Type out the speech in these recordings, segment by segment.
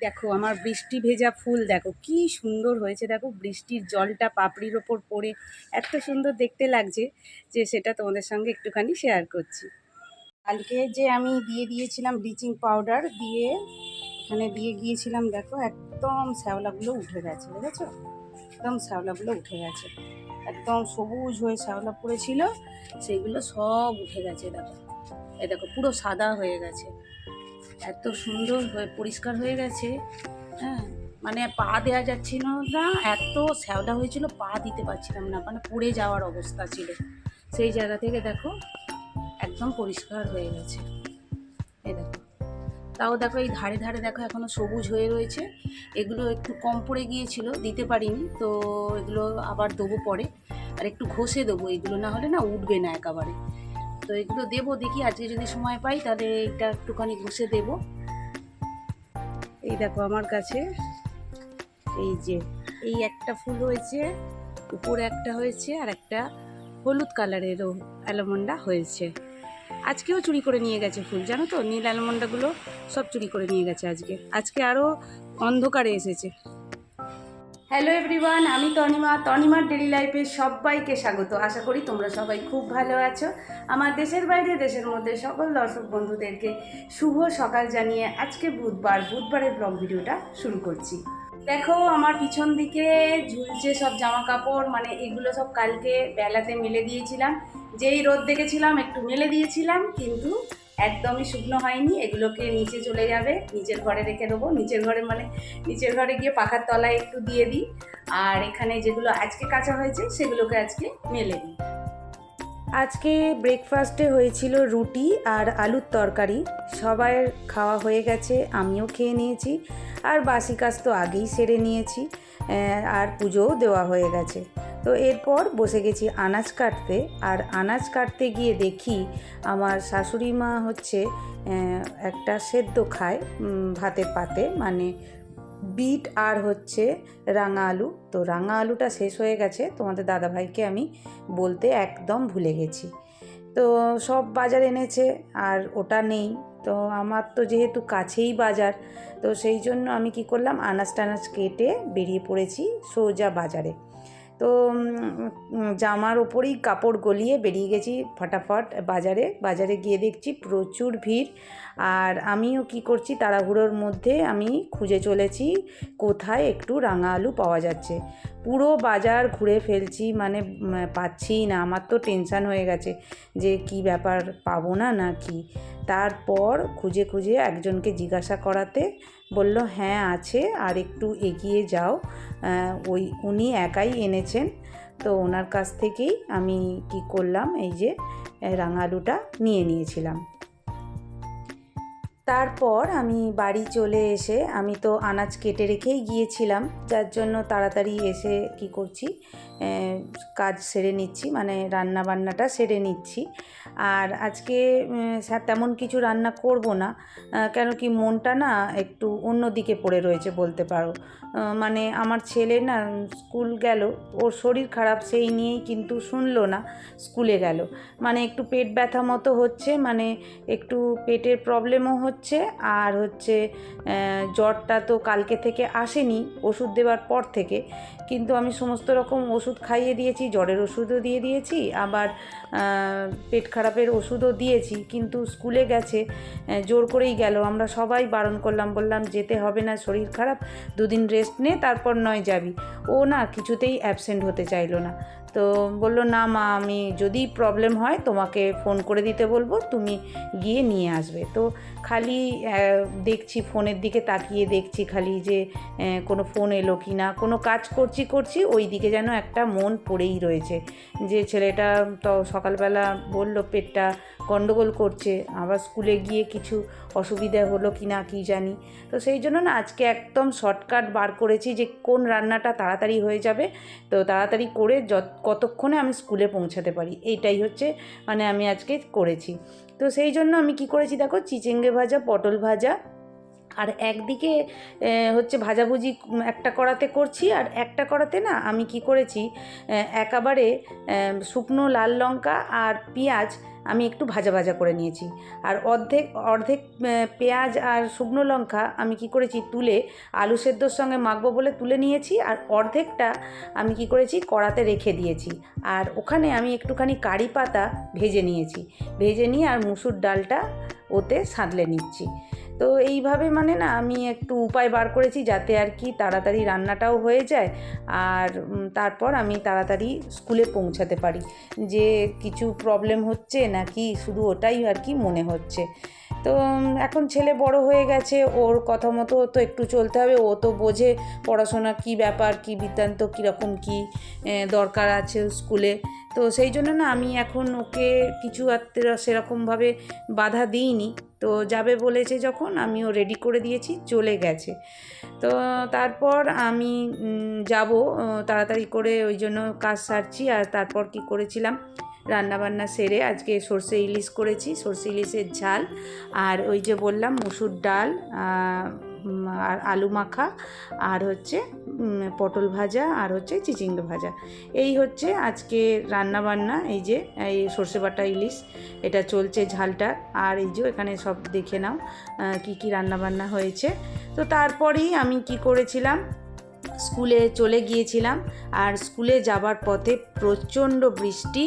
দেখো, আমার বৃষ্টি ভেজা ফুল দেখো, কি সুন্দর হয়েছে দেখো, বৃষ্টির জলটা পাপড়ির ওপর পড়ে, এত সুন্দর দেখতে লাগছে যে সেটা তোমাদের সঙ্গে একটুখানি শেয়ার করছি। কালকে যে আমি দিয়ে দিয়েছিলাম ব্লিচিং পাউডার দিয়ে এখানে দিয়ে গিয়েছিলাম দেখো, একদম শ্যাওলাগুলো উঠে গেছে, বুঝেছ? একদম শ্যাওলাগুলো উঠে গেছে। একদম সবুজ হয়ে শ্যাওলা পড়েছিল, সেগুলো সব উঠে গেছে দেখো। এ দেখো, পুরো সাদা হয়ে গেছে। এত সুন্দর হয়ে, পরিষ্কার হয়ে গেছে। হ্যাঁ মানে পা দেওয়া যাচ্ছিল না, এত শ্যাওলা হয়েছিল, পা দিতে পারছিলাম না মানে পড়ে যাওয়ার অবস্থা ছিল। সেই জায়গা থেকে দেখো, একদম পরিষ্কার হয়ে গেছে। এই দেখো, তাও দেখো এই ধারে ধারে দেখো এখনও সবুজ হয়ে রয়েছে। এগুলো একটু কম পড়ে গিয়েছিল, দিতে পারিনি, তো এগুলো আবার দেবো পরে। আর একটু ঘষে দেবো, এগুলো না হলে না উঠবে না একেবারে। তো এগুলো দেবো, দেখি আজকে যদি সময় পাই তাহলে এটা একটুখানি ঘষে দেবো। এই দেখো আমার কাছে, এই যে, এই একটা ফুল হয়েছে, উপরে একটা হয়েছে, আর একটা হলুদ কালারেরও অ্যালমন্ডা হয়েছে। আজকেও চুরি করে নিয়ে গেছে ফুল, জানো তো? নীল অ্যালমন্ডাগুলো সব চুরি করে নিয়ে গেছে আজকে। আজকে আরও অন্ধকারে এসেছে। হ্যালো এভরিওয়ান আমি তনিমা। তনিমার ডেলি লাইফে সবাইকে স্বাগত। আশা করি তোমরা সবাই খুব ভালো আছো। আমার দেশের বাইরে, দেশের মধ্যে সকল দর্শক বন্ধুদেরকে শুভ সকাল জানিয়ে আজকে বুধবার, বুধবারের ব্লগ ভিডিওটা শুরু করছি। দেখো, আমার পিছন দিকে ঝুলছে সব জামা কাপড় মানে এগুলো সব কালকে বেলাতে মেলে দিয়েছিলাম। যেই রোদ দেখেছিলাম, একটু মেলে দিয়েছিলাম, কিন্তু একদমই শুকনো হয়নি, এগুলোকে নিচে চলে যাবে, নিচের ঘরে রেখে দেবো। নিচের ঘরে মানে নিচের ঘরে গিয়ে পাখার তলায় একটু দিয়ে দিই। আর এখানে যেগুলো আজকে কাঁচা হয়েছে, সেগুলোকে আজকে মেলে দিই। আজকে ব্রেকফাস্টে হয়েছিল রুটি আর আলুর তরকারি। সবার খাওয়া হয়ে গেছে, আমিও খেয়ে নিয়েছি। আর বাসি কাজ তো আগেই সেরে নিয়েছি। আর পুজোও দেওয়া হয়ে গেছে। তো এরপর বসে গেছি আনাজ কাটতে আর আনাজ কাটতে গিয়ে দেখি আমার শাশুড়ি মা হচ্ছে একটা সেদ্ধ খায় ভাতের পাতে মানে বিট আর হচ্ছে রাঙা আলু। তো রাঙা আলুটা শেষ হয়ে গেছে, তোমাদের দাদাভাইকে আমি বলতে একদম ভুলে গেছি। তো সব বাজার এনেছে আর ওটা নেই। তো আমার তো যেহেতু কাছেই বাজার, তো সেই জন্য আমি কি করলাম, আনাজ টানাজ কেটে বেরিয়ে পড়েছি সোজা বাজারে। তো জামার ওপরেই কাপড় গলিয়ে বেরিয়ে গেছি ফটাফট বাজারে। বাজারে গিয়ে দেখছি প্রচুর ভিড়। আর আমিও কি করছি, তাড়াহুড়োর মধ্যে আমি খুঁজে চলেছি কোথায় একটু রাঙা আলু পাওয়া যাচ্ছে। পুরো বাজার ঘুরে ফেলছি মানে পাচ্ছিই না। আমার তো টেনশান হয়ে গেছে যে কি ব্যাপার পাবো না না কি? তারপর খুঁজে খুঁজে একজনকে জিজ্ঞাসা করাতে বলল হ্যাঁ আছে আর একটু এগিয়ে যাও। ওই উনি একাই এনেছেন। তো ওনার কাছ থেকেই আমি কি করলাম এই যে আহ, রাঙা আলুটা নিয়ে নিয়েছিলাম। তারপর আমি বাড়ি চলে এসে আমি তো আনাজ কেটে রেখেই গিয়েছিলাম, যার জন্য তাড়াতাড়ি এসে কি করছি? কাজ সেরে নিচ্ছি মানে রান্না বান্নাটা সেরে নিচ্ছি। আর আজকে স্যার তেমন কিছু রান্না করব না কেন কি মনটা না একটু অন্য দিকে পড়ে রয়েছে বলতে পারো। মানে আমার ছেলে না স্কুল গেল, ওর শরীর খারাপ সেই নিয়েই কিন্তু শুনলো না, স্কুলে গেল। মানে একটু পেট ব্যথা মতো হচ্ছে মানে একটু পেটের প্রবলেমও হচ্ছে, আর হচ্ছে জ্বরটা তো কালকে থেকে আসেনি, ওষুধ দেওয়ার পর থেকে। কিন্তু আমি সমস্ত রকম ওষুধ খাইয়ে দিয়েছি, জ্বরের ওষুধও দিয়ে দিয়েছি, আবার পেট খারাপের ওষুধও দিয়েছি, কিন্তু স্কুলে গেছে জোর করেই গেল। আমরা সবাই বারণ করলাম, বললাম যেতে হবে না, শরীর খারাপ, দুদিন রেস্ট নে, তারপর নয় যাবি। ও না কিছুতেই অ্যাবসেন্ট হতে চাইলো না। তো বলল, না মা, আমি যদি প্রবলেম হয় তোমাকে ফোন করে দিতে বলব, তুমি গিয়ে নিয়ে আসবে। তো খালি দেখছি ফোনের দিকে তাকিয়ে দেখছি খালি যে কোনো ফোন এলো কি না, কোনো কাজ করছি করছি ওই দিকে যেন একটা মন পড়েই রয়েছে। যে ছেলেটা তো সকালবেলা বলল, পেটটা গন্ডগোল করছে, আবার স্কুলে গিয়ে কিছু অসুবিধা হলো কি না, কি জানি? তো সেই জন্য না, আজকে একদম শর্টকাট বার করেছি যে কোন রান্নাটা তাড়াতাড়ি হয়ে যাবে। তো তাড়াতাড়ি করে যত কতক্ষণে আমি স্কুলে পৌঁছাতে পারি? এইটাই হচ্ছে মানে আমি আজকে করেছি। তো সেই জন্য আমি কি করেছি দেখো? চিচিঙ্গে ভাজা, পটল ভাজা আর একদিকে হচ্ছে ভাজাভুজি একটা কড়াতে করছি আর একটা কড়াতে না আমি কি করেছি একেবারে শুকনো লাল লঙ্কা আর পেঁয়াজ আমি একটু ভাজা ভাজা করে নিয়েছি। আর অর্ধেক অর্ধেক পেঁয়াজ আর শুকনো লঙ্কা আমি কি করেছি তুলে আলু সেদ্ধর সঙ্গে মাখবো বলে তুলে নিয়েছি আর অর্ধেকটা আমি কি করেছি কড়াতে রেখে দিয়েছি। আর ওখানে আমি একটুখানি কারি পাতা ভেজে নিয়েছি। ভেজে নিয়ে আর মুসুর ডালটা ওতে সাঁতলে নিচ্ছি। তো এইভাবে মানে না আমি একটু উপায় বার করেছি যাতে আর কি তাড়াতাড়ি রান্নাটাও হয়ে যায় আর তারপর আমি তাড়াতাড়ি স্কুলে পৌঁছাতে পারি। যে কিছু প্রবলেম হচ্ছে নাকি শুধু ওটাই আর কি মনে হচ্ছে। তো এখন ছেলে বড় হয়ে গেছে, ওর কথা মতো তো একটু চলতে হবে, ও তো বোঝে পড়াশোনা কি ব্যাপার, কি বৃত্তান্ত কীরকম কী দরকার আছে স্কুলে। তো সেই জন্য না আমি এখন ওকে কিছু আর সেরকমভাবে বাধা দিইনি। তো যাবে বলেছে যখন, আমিও রেডি করে দিয়েছি, চলে গেছে। তো তারপর আমি যাব তাড়াতাড়ি করে ওই জন্য কাজ সারছি, আর তারপর কি করেছিলাম, রান্নাবান্না সেরে আজকে সর্ষে ইলিশ করেছি, সর্ষে ইলিশের ঝাল, আর ওই যে বললাম, মুসুর ডাল আর আলু মাখা, আর হচ্ছে পটল ভাজা আর হচ্ছে চিচিঙ্গে ভাজা। এই হচ্ছে আজকে রান্না বান্না এই যে, এই সর্ষে বাটা ইলিশ, এটা চলছে ঝালটা। আর এই যে, এখানে সব দেখে নাও কী কি রান্না বান্না হয়েছে। তো তারপরেই আমি কি করেছিলাম স্কুলে চলে গিয়েছিলাম আর স্কুলে যাবার পথে প্রচণ্ড বৃষ্টি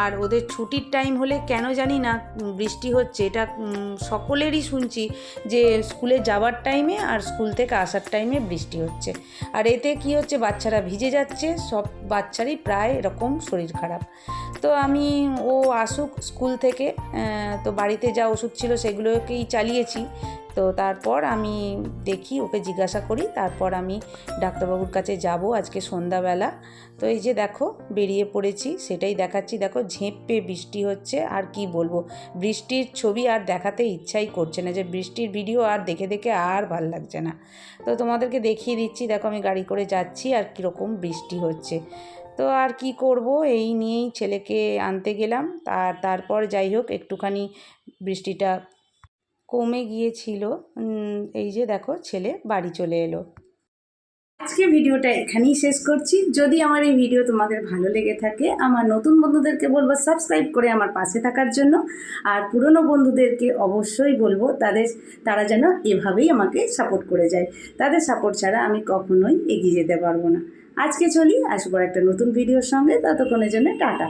আর ওদের ছুটির টাইম হলে কেন জানি না বৃষ্টি হচ্ছে। এটা সকলেরই শুনছি যে স্কুলে যাওয়ার টাইমে আর স্কুল থেকে আসার টাইমে বৃষ্টি হচ্ছে। আর এতে কি হচ্ছে, বাচ্চারা ভিজে যাচ্ছে, সব বাচ্চারই প্রায় এরকম শরীর খারাপ। তো আমি, ও আসুক স্কুল থেকে তো বাড়িতে যা ওষুধ ছিল সেগুলোকেই চালিয়েছি। তো তারপর আমি দেখি, ওকে জিজ্ঞাসা করি, তারপর আমি ডাক্তারবাবুর কাছে যাব আজকে সন্ধ্যাবেলা। তো এই যে দেখো, বেরিয়ে পড়েছি, সেটাই দেখাচ্ছি। দেখো, ঝেঁপে বৃষ্টি হচ্ছে, আর কি বলব? বৃষ্টির ছবি আর দেখাতে ইচ্ছাই করছে না। যে বৃষ্টির ভিডিও আর দেখে দেখে আর ভালো লাগছে না। তো তোমাদেরকে দেখিয়ে দিচ্ছি, দেখো আমি গাড়ি করে যাচ্ছি, আর কীরকম বৃষ্টি হচ্ছে। তো আর কি করব? এই নিয়েই ছেলেকে আনতে গেলাম। আর তারপর যাই হোক, একটুখানি বৃষ্টিটা কমে গিয়েছিল। এই যে দেখো, ছেলে বাড়ি চলে এলো। আজকে ভিডিওটা এখানেই শেষ করছি। যদি আমার এই ভিডিও তোমাদের ভালো লেগে থাকে, আমার নতুন বন্ধুদেরকে বলব সাবস্ক্রাইব করে আমার পাশে থাকার জন্য। আর পুরনো বন্ধুদেরকে অবশ্যই বলব, তাদের, তারা যেন এভাবেই আমাকে সাপোর্ট করে যায়। তাদের সাপোর্ট ছাড়া আমি কখনোই এগিয়ে যেতে পারব না। আজকে চলি, আসব একটা নতুন ভিডিওর সঙ্গে। ততক্ষণের জন্য টাটা।